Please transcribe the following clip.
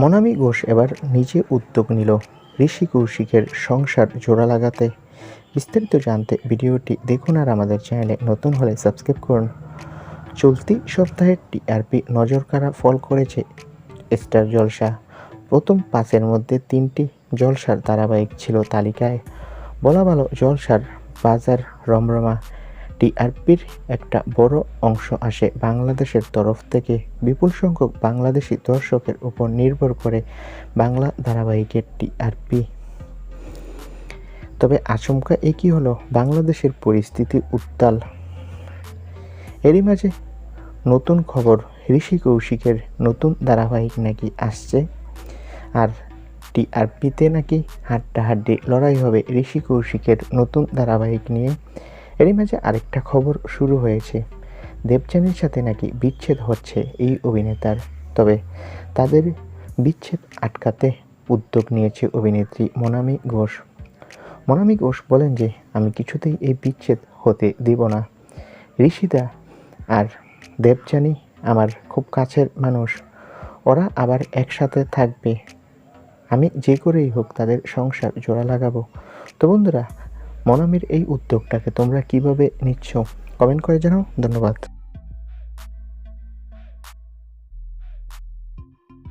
মনামি ঘোষ এবার নিজে উদ্যোগ নিল ঋষি কৌশিকের সংসার জোড়া লাগাতে। বিস্তারিত জানতে ভিডিওটি দেখুন আর আমাদের চ্যানেলে নতুন হলে সাবস্ক্রাইব করুন। চলতি সপ্তাহের টিআরপি নজরকাড়া ফল করেছে স্টার জলসা। প্রথম পাঁচের মধ্যে তিনটি জলসার ধারাবাহিক ছিল তালিকায়। বলা ভালো জলসার বাজার রমরমা টিআরপির একটা বড় অংশ আসে বাংলাদেশের তরফ থেকে। বিপুল সংখ্যক বাংলাদেশি দর্শকের উপর নির্ভর করে বাংলা ধারাবাহিকের টিআরপি তবে আচমকা একই হলো বাংলাদেশের পরিস্থিতি উত্তাল। এরই মাঝে নতুন খবর, ঋষি কৌশিকের নতুন ধারাবাহিক নাকি আসছে? আর টিআরপিতে নাকি হাড্ডাহাড্ডি লড়াই হবে ঋষি কৌশিকের নতুন ধারাবাহিক নিয়ে? এরই মাঝে আরেকটা খবর শুরু হয়েছে। দেবযানীর সাথে নাকি বিচ্ছেদ হচ্ছে এই অভিনেতার। তবে তাদের বিচ্ছেদ আটকাতে উদ্যোগ নিয়েছে অভিনেত্রী মনামি ঘোষ। মনামি ঘোষ বলেন যে, আমি কিছুতেই এই বিচ্ছেদ হতে দিব না। ঋষিদা আর দেবযানী আমার খুব কাছের মানুষ। ওরা আবার একসাথে থাকবে। আমি যে করেই হোক তাদের সংসার জোড়া লাগাবো। তো বন্ধুরা মনামির এই উদ্যোগটাকে তোমরা কীভাবে নিচ্ছ? কমেন্ট করে জানাও ধন্যবাদ।